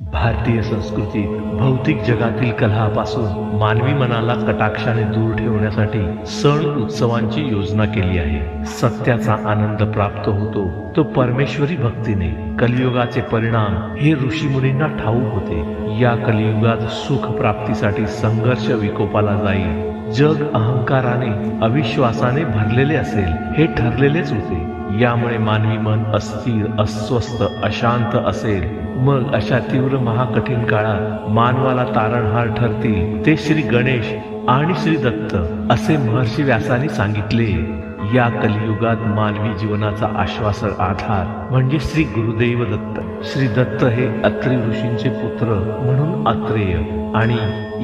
भारतीय संस्कृतीत भौतिक जगातील कलहापासून मानवी मनाला कटाक्षाने दूर ठेवण्यासाठी सण उत्सवांची योजना केली आहे. सत्याचा आनंद प्राप्त होतो तो परमेश्वरी भक्तीने. कलियुगाचे परिणाम हे ऋषीमुनींना ठाऊक होते. या कलियुगात सुख प्राप्तीसाठी संघर्ष विकोपाला जाईल. जग अहंकाराने अविश्वासाने भरलेले असेल हे ठरलेलेच होते. यामुळे मानवी मन अस्थिर अस्वस्थ अशांत असेल. मग अशा तीव्र महाकठीण काळात मानवाला तारणहार ठरतील ते श्री गणेश आणि श्री दत्त असे महर्षी व्यासाने सांगितले. या कलियुगात मानवी जीवनाचा आश्वासक आधार म्हणजे श्री गुरुदेव दत्त. श्री दत्त हे अत्री ऋषींचे पुत्र म्हणून अत्रेय आणि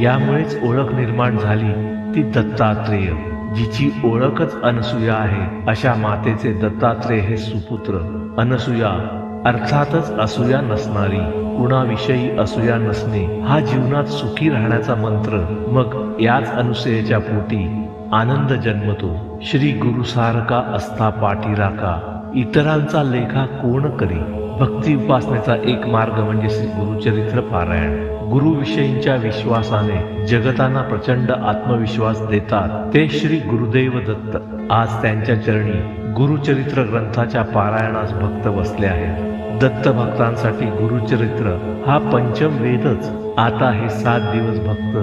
यामुळेच ओळख निर्माण झाली ती दत्तात्रेय. जिची ओळखच अनसुया आहे अशा मातेचे दत्तात्रेय हे सुपुत्र. अनसुया अर्थातच असूया नसणारी कुणाविषयी असूया नसणे हा जीवनात सुखी राहण्याचा मंत्र. मग याच अनुसयेच्या पोटी आनंद जन्मतो. श्री गुरुसारका असता पाठीराका इतरांचा लेखा कोण करी? भक्ती उपासनेचा एक मार्ग म्हणजे श्री गुरुचरित्र पारायण. गुरुविषयींच्या विश्वासाने जगतांना प्रचंड आत्मविश्वास देतात ते श्री गुरुदेव दत्त. आज त्यांच्या चरणी गुरुचरित्र ग्रंथाच्या पारायणास भक्त बसले आहेत. दत्त भक्तांसाठी गुरुचरित्र हा पंचम वेदच. आता हे सात दिवस भक्त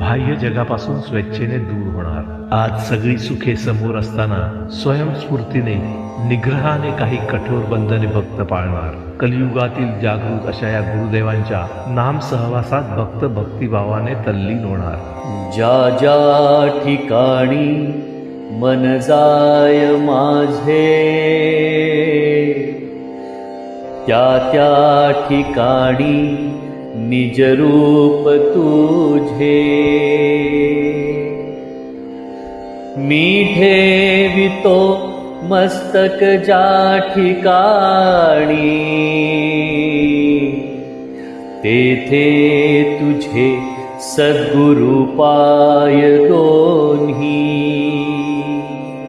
बाह्य जगापासून स्वेच्छेने दूर होणार. आज सगळी सुखे समोर असताना स्वयंस्फूर्तीने निग्रहाने काही कठोर बंधने भक्त पाळणार. कलियुगातील जागृत अशा या गुरुदेवांच्या नाम सहवासात भक्त भक्तिभावाने तल्लीन होणार ज्या ज्या ठिकाणी मन जाय माझे त्या त्या ठिकाणी निजरूप तुझे. मीठे वितो मस्तक ठिकाणी तेथे मस्तकजा सद्गुरुपाय दो